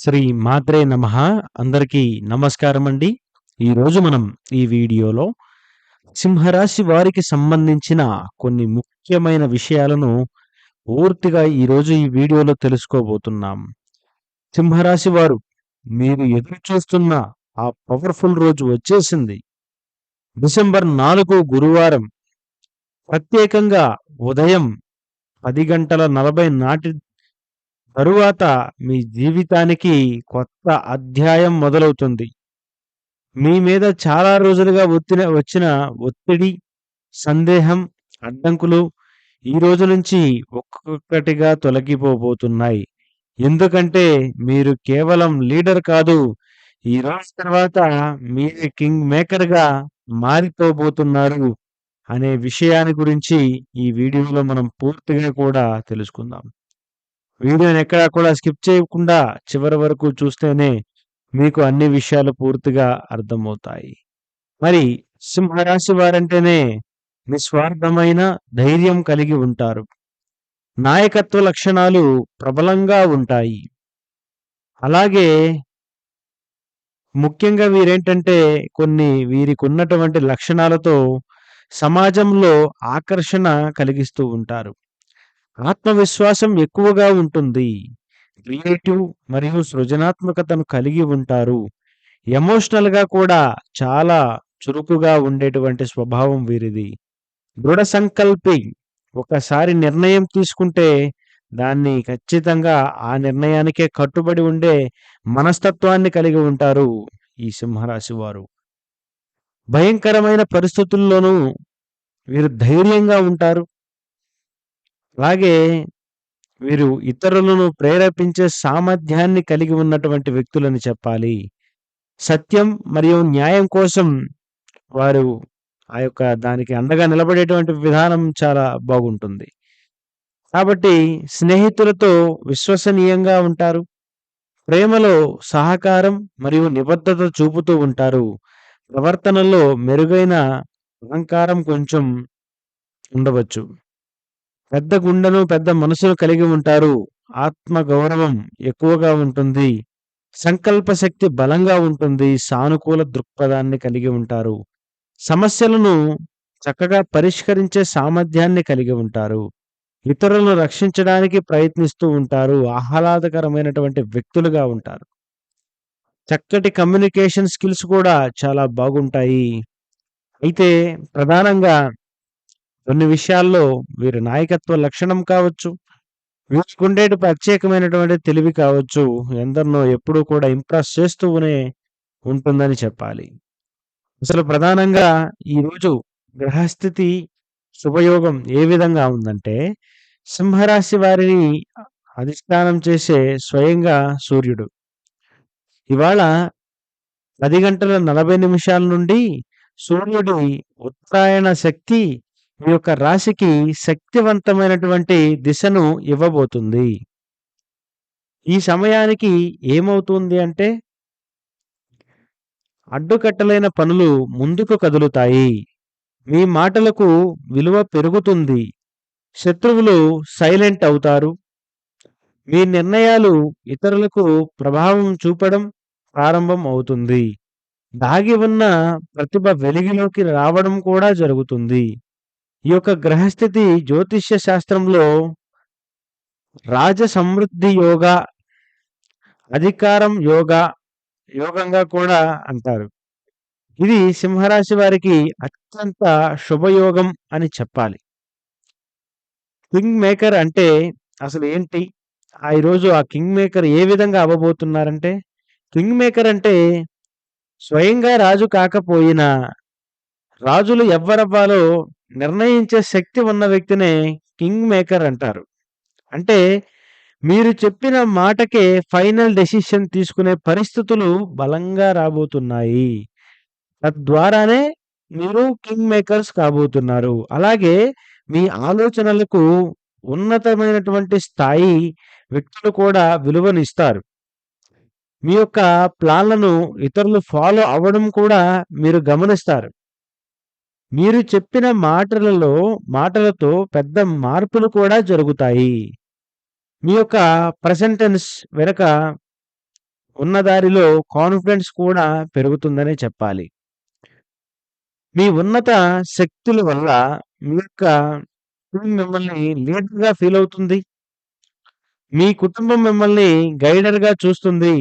శ్రీ మాత్రే నమ. అందరికీ నమస్కారం అండి ఈరోజు మనం ఈ వీడియోలో సింహరాశి వారికి సంబంధించిన కొన్ని ముఖ్యమైన విషయాలను పూర్తిగా ఈరోజు ఈ వీడియోలో తెలుసుకోబోతున్నాం. సింహరాశి వారు మీరు ఎదురు చూస్తున్న ఆ పవర్ఫుల్ రోజు వచ్చేసింది. డిసెంబర్ నాలుగు గురువారం ప్రత్యేకంగా ఉదయం పది గంటల నలభై నాటి తరువాత మీ జీవితానికి కొత్త అధ్యాయం మొదలవుతుంది. మీ మీద చాలా రోజులుగా ఒత్తిన వచ్చిన ఒత్తిడి సందేహం అడ్డంకులు ఈ రోజు నుంచి ఒక్కొక్కటిగా తొలగిపోబోతున్నాయి. ఎందుకంటే మీరు కేవలం లీడర్ కాదు ఈ రోజు తర్వాత మీరు కింగ్ మేకర్గా మారిపోబోతున్నారు అనే విషయాన్ని గురించి ఈ వీడియోలో మనం పూర్తిగా కూడా తెలుసుకుందాం. వీడియోని ఎక్కడా కూడా స్కిప్ చేయకుండా చివరి వరకు చూస్తేనే మీకు అన్ని విషయాలు పూర్తిగా అర్థమవుతాయి. మరి సింహరాశి వారంటేనే నిస్వార్థమైన ధైర్యం కలిగి ఉంటారు. నాయకత్వ లక్షణాలు ప్రబలంగా ఉంటాయి. అలాగే ముఖ్యంగా వీరేంటంటే కొన్ని వీరికి ఉన్నటువంటి లక్షణాలతో సమాజంలో ఆకర్షణ కలిగిస్తూ ఉంటారు. ఆత్మవిశ్వాసం ఎక్కువగా ఉంటుంది. క్రియేటివ్ మరియు సృజనాత్మకతను కలిగి ఉంటారు. ఎమోషనల్గా కూడా చాలా చురుకుగా ఉండేటువంటి స్వభావం వీరిది. దృఢ సంకల్పి ఒకసారి నిర్ణయం తీసుకుంటే దాన్ని ఖచ్చితంగా ఆ నిర్ణయానికే కట్టుబడి ఉండే మనస్తత్వాన్ని కలిగి ఉంటారు ఈ సింహరాశి వారు. భయంకరమైన పరిస్థితుల్లోనూ వీరు ధైర్యంగా ఉంటారు. అలాగే వీరు ఇతరులను ప్రేరేపించే సామర్థ్యాన్ని కలిగి ఉన్నటువంటి వ్యక్తులని చెప్పాలి. సత్యం మరియు న్యాయం కోసం వారు ఆ యొక్క దానికి అండగా నిలబడేటువంటి విధానం చాలా బాగుంటుంది. కాబట్టి స్నేహితులతో విశ్వసనీయంగా ఉంటారు. ప్రేమలో సహకారం మరియు నిబద్ధత చూపుతూ ఉంటారు. ప్రవర్తనలో మెరుగైన అహంకారం కొంచెం ఉండవచ్చు. పెద్ద గుండెను పెద్ద మనసును కలిగి ఉంటారు. ఆత్మ గౌరవం ఎక్కువగా ఉంటుంది. సంకల్ప శక్తి బలంగా ఉంటుంది. సానుకూల దృక్పథాన్ని కలిగి ఉంటారు. సమస్యలను చక్కగా పరిష్కరించే సామర్థ్యాన్ని కలిగి ఉంటారు. ఇతరులను రక్షించడానికి ప్రయత్నిస్తూ ఉంటారు. ఆహ్లాదకరమైనటువంటి వ్యక్తులుగా ఉంటారు. చక్కటి కమ్యూనికేషన్ స్కిల్స్ కూడా చాలా బాగుంటాయి. అయితే ప్రధానంగా కొన్ని విషయాల్లో వీరి నాయకత్వ లక్షణం కావచ్చు వీరికుండేటి ప్రత్యేకమైనటువంటి తెలివి కావచ్చు ఎందరినో ఎప్పుడూ కూడా ఇంప్రెస్ చేస్తూనే ఉంటుందని చెప్పాలి. అసలు ప్రధానంగా ఈరోజు గ్రహస్థితి శుభయోగం ఏ విధంగా ఉందంటే సింహరాశి వారిని అధిష్టానం చేసే స్వయంగా సూర్యుడు. ఇవాళ పది గంటల నలభై నిమిషాల నుండి సూర్యుడి ఉత్తరాయణ శక్తి మీ యొక్క రాశికి శక్తివంతమైనటువంటి దిశను ఇవ్వబోతుంది. ఈ సమయానికి ఏమవుతుంది అంటే అడ్డుకట్టలైన పనులు ముందుకు కదులుతాయి. మీ మాటలకు విలువ పెరుగుతుంది. శత్రువులు సైలెంట్ అవుతారు. మీ నిర్ణయాలు ఇతరులకు ప్రభావం చూపడం ప్రారంభం అవుతుంది. దాగి ఉన్న ప్రతిభ వెలిగిలోకి రావడం కూడా జరుగుతుంది. ఈ యొక్క గ్రహస్థితి జ్యోతిష్య శాస్త్రంలో రాజ సమృద్ధి యోగ అధికారం యోగ యోగంగా కూడా అంటారు. ఇది సింహరాశి వారికి అత్యంత శుభయోగం అని చెప్పాలి. కింగ్ మేకర్ అంటే అసలు ఏంటి? ఆ ఈరోజు ఆ కింగ్ మేకర్ ఏ విధంగా అవ్వబోతున్నారంటే కింగ్ మేకర్ అంటే స్వయంగా రాజు కాకపోయినా రాజులు ఎవ్వరవ్వాలో నిర్ణయించే శక్తి ఉన్న వ్యక్తినే కింగ్ మేకర్ అంటారు. అంటే మీరు చెప్పిన మాటకే ఫైనల్ డెసిషన్ తీసుకునే పరిస్థితులు బలంగా రాబోతున్నాయి. తద్వారానే మీరు కింగ్ మేకర్స్ కాబోతున్నారు. అలాగే మీ ఆలోచనలకు ఉన్నతమైనటువంటి స్థాయి వ్యక్తులు కూడా విలువనిస్తారు. మీ యొక్క ప్లాన్లను ఇతరులు ఫాలో అవ్వడం కూడా మీరు గమనిస్తారు. మీరు చెప్పిన మాటలలో మాటలతో పెద్ద మార్పులు కూడా జరుగుతాయి మీ యొక్క ప్రెసెంటెన్స్ వెనుక ఉన్న దారిలో కాన్ఫిడెన్స్ కూడా పెరుగుతుందనే చెప్పాలి. మీ ఉన్నత శక్తుల వల్ల మీ యొక్క మిమ్మల్ని లీడర్‌గా ఫీల్ అవుతుంది. మీ కుటుంబం మిమ్మల్ని గైడర్‌గా చూస్తుంది.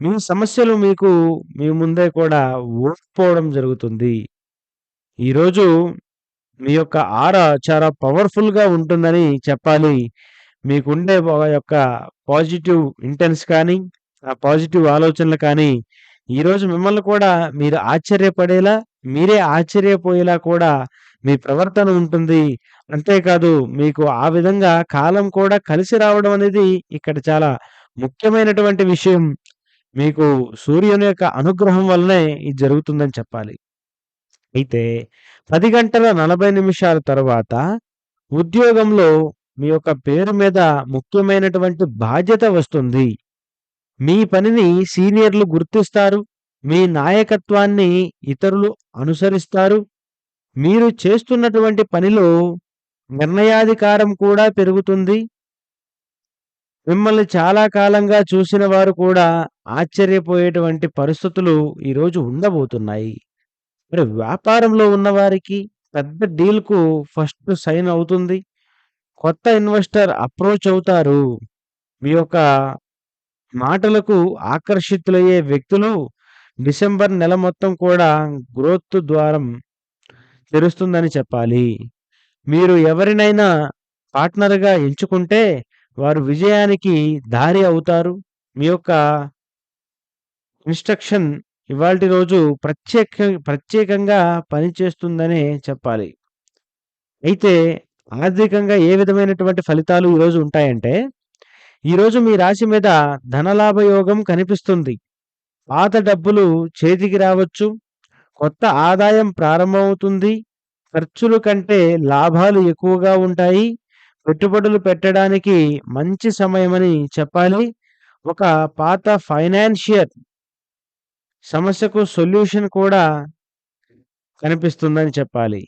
మీ సమస్యలు మీకు మీ ముందే కూడా ఓడిపోవడం జరుగుతుంది. ఈరోజు మీ యొక్క ఆర చాలా పవర్‌ఫుల్‌గా ఉంటుందని చెప్పాలి. మీకుండే యొక్క పాజిటివ్ ఇంటెన్స్ కానీ, ఆ పాజిటివ్ ఆలోచనలు కానీ, ఈరోజు మిమ్మల్ని కూడా మీరు ఆశ్చర్యపడేలా, మీరే ఆశ్చర్యపోయేలా కూడా మీ ప్రవర్తన ఉంటుంది. అంతేకాదు మీకు ఆ విధంగా కాలం కూడా కలిసి రావడం అనేది ఇక్కడ చాలా ముఖ్యమైనటువంటి విషయం. మీకు సూర్యుని యొక్క అనుగ్రహం వల్లనే ఇది జరుగుతుందని చెప్పాలి. అయితే పది గంటల 40 నిమిషాల తరువాత ఉద్యోగంలో మీ యొక్క పేరు మీద ముఖ్యమైనటువంటి బాధ్యత వస్తుంది. మీ పనిని సీనియర్‌లు గుర్తిస్తారు. మీ నాయకత్వాన్ని ఇతరులు అనుసరిస్తారు. మీరు చేస్తున్నటువంటి పనిలో నిర్ణయాధికారం కూడా పెరుగుతుంది. మిమ్మల్ని చాలా కాలంగా చూసిన వారు కూడా ఆశ్చర్యపోయేటువంటి పరిస్థితులు ఈరోజు ఉండబోతున్నాయి. మరి వ్యాపారంలో ఉన్నవారికి పెద్ద డీల్‌కు ఫస్ట్ సైన్ అవుతుంది. కొత్త ఇన్వెస్టర్ అప్రోచ్ అవుతారు. మీ యొక్క మాటలకు ఆకర్షితులయ్యే వ్యక్తులు డిసెంబర్ నెల మొత్తం కూడా గ్రోత్ ద్వారం తెరుస్తుందని చెప్పాలి. మీరు ఎవరినైనా పార్ట్నర్‌గా ఎంచుకుంటే వారు విజయానికి దారి అవుతారు. మీ యొక్క ఇన్‌స్ట్రక్షన్ ఇవాళ రోజు ప్రత్యేక ప్రత్యేకంగా పనిచేస్తుందనే చెప్పాలి. అయితే ఆర్థికంగా ఏ విధమైనటువంటి ఫలితాలు ఈరోజు ఉంటాయంటే, ఈరోజు మీ రాశి మీద ధనలాభ యోగం కనిపిస్తుంది. పాత డబ్బులు చేతికి రావచ్చు. కొత్త ఆదాయం ప్రారంభమవుతుంది. ఖర్చులు కంటే లాభాలు ఎక్కువగా ఉంటాయి. పెట్టుబడులు పెట్టడానికి మంచి సమయమని చెప్పాలి. ఒక పాత ఫైనాన్షియల్ సమస్యకు సొల్యూషన్ కూడా కనిపిస్తుందని చెప్పాలి.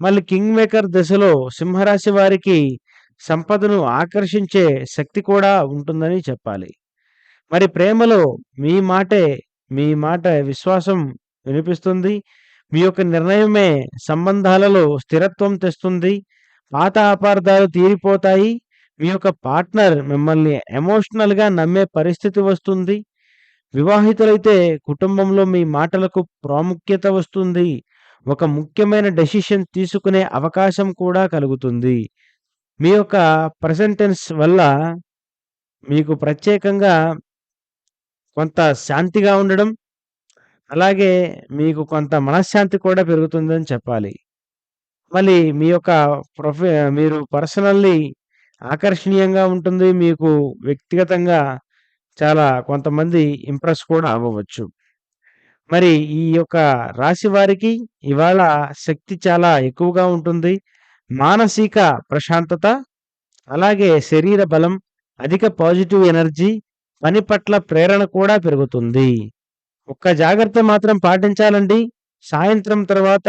మళ్ళీ కింగ్ మేకర్ దశలో సింహరాశి వారికి సంపదను ఆకర్షించే శక్తి కూడా ఉంటుందని చెప్పాలి. మరి ప్రేమలో మీ మాటే మీ మాట విశ్వాసం వినిపిస్తుంది. మీ యొక్క నిర్ణయమే సంబంధాలలో స్థిరత్వం తెస్తుంది. పాత అపార్థాలు తీరిపోతాయి. మీ యొక్క పార్ట్నర్ మిమ్మల్ని ఎమోషనల్‌గా నమ్మే పరిస్థితి వస్తుంది. వివాహితులైతే కుటుంబంలో మీ మాటలకు ప్రాముఖ్యత వస్తుంది. ఒక ముఖ్యమైన డెసిషన్ తీసుకునే అవకాశం కూడా కలుగుతుంది. మీ యొక్క ప్రజెంటెన్స్ వల్ల మీకు ప్రత్యేకంగా కొంత శాంతిగా ఉండడం, అలాగే మీకు కొంత మనశ్శాంతి కూడా పెరుగుతుందని చెప్పాలి. మళ్ళీ మీ యొక్క ప్రొఫె మీరు పర్సనల్లీ ఆకర్షణీయంగా ఉంటుంది. మీకు వ్యక్తిగతంగా చాలా కొంతమంది ఇంప్రెస్ కూడా అవ్వవచ్చు. మరి ఈ యొక్క రాశి వారికి ఇవాళ శక్తి చాలా ఎక్కువగా ఉంటుంది. మానసిక ప్రశాంతత, అలాగే శరీర బలం, అధిక పాజిటివ్ ఎనర్జీ, పని పట్ల ప్రేరణ కూడా పెరుగుతుంది. ఒక్క జాగ్రత్త మాత్రం పాటించాలండి. సాయంత్రం తర్వాత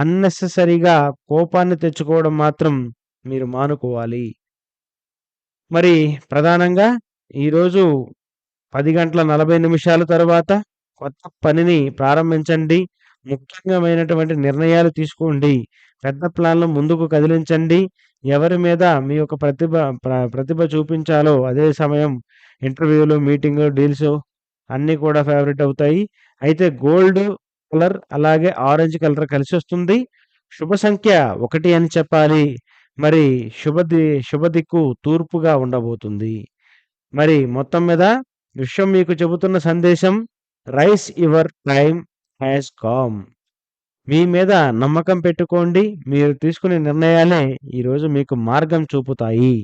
అన్నెసెసరీగా కోపాన్ని తెచ్చుకోవడం మాత్రం మీరు మానుకోవాలి. మరి ప్రధానంగా ఈరోజు పది గంటల 40 నిమిషాల తరువాత కొత్త పనిని ప్రారంభించండి. ముఖ్యమైనటువంటి నిర్ణయాలు తీసుకోండి. పెద్ద ప్లాన్‌లు ముందుకు కదిలించండి. ఎవరి మీద మీ యొక్క ప్రతిభ ప్ర ప్రతిభ చూపించాలో అదే సమయం ఇంటర్వ్యూలు, మీటింగు, డీల్స్ అన్నీ కూడా ఫేవరెట్ అవుతాయి. అయితే గోల్డ్ కలర్ అలాగే ఆరెంజ్ కలర్ కలిసి వస్తుంది శుభ సంఖ్య ఒకటి అని చెప్పాలి. మరి శుభ ది శుభ దిక్కు తూర్పుగా ఉండబోతుంది. మరి మొత్తం మీద విశ్వం మీకు చెబుతున్న సందేశం rise your time has come మీ మీద నమ్మకం పెట్టుకోండి. మీరు తీసుకునే నిర్ణయాలే ఈరోజు మీకు మార్గం చూపుతాయి.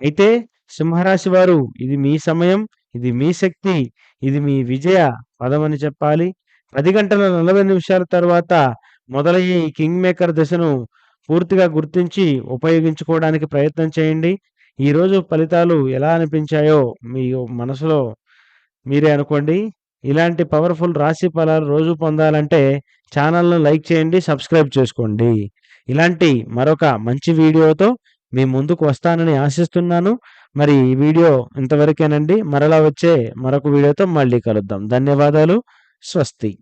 అయితే సింహరాశి వారు ఇది మీ సమయం. ఇది మీ శక్తి. ఇది మీ విజయ పదమని చెప్పాలి. పది గంటల 40 నిమిషాల తర్వాత మొదలయ్యే ఈ కింగ్ మేకర్ దశను పూర్తిగా గుర్తించి ఉపయోగించుకోవడానికి ప్రయత్నం చేయండి. ఈరోజు ఫలితాలు ఎలా అనిపించాయో మీ మనసులో మీరే అనుకోండి. ఇలాంటి పవర్‌ఫుల్ రాశి ఫలాలు రోజు పొందాలంటే ఛానల్ను లైక్ చేయండి. సబ్స్క్రైబ్ చేసుకోండి. ఇలాంటి మరొక మంచి వీడియోతో మీ ముందుకు వస్తానని ఆశిస్తున్నాను. మరి ఈ వీడియో ఇంతవరకేనండి. మరలా వచ్చే మరొక వీడియోతో మళ్ళీ కలుద్దాం. ధన్యవాదాలు. స్వస్తి.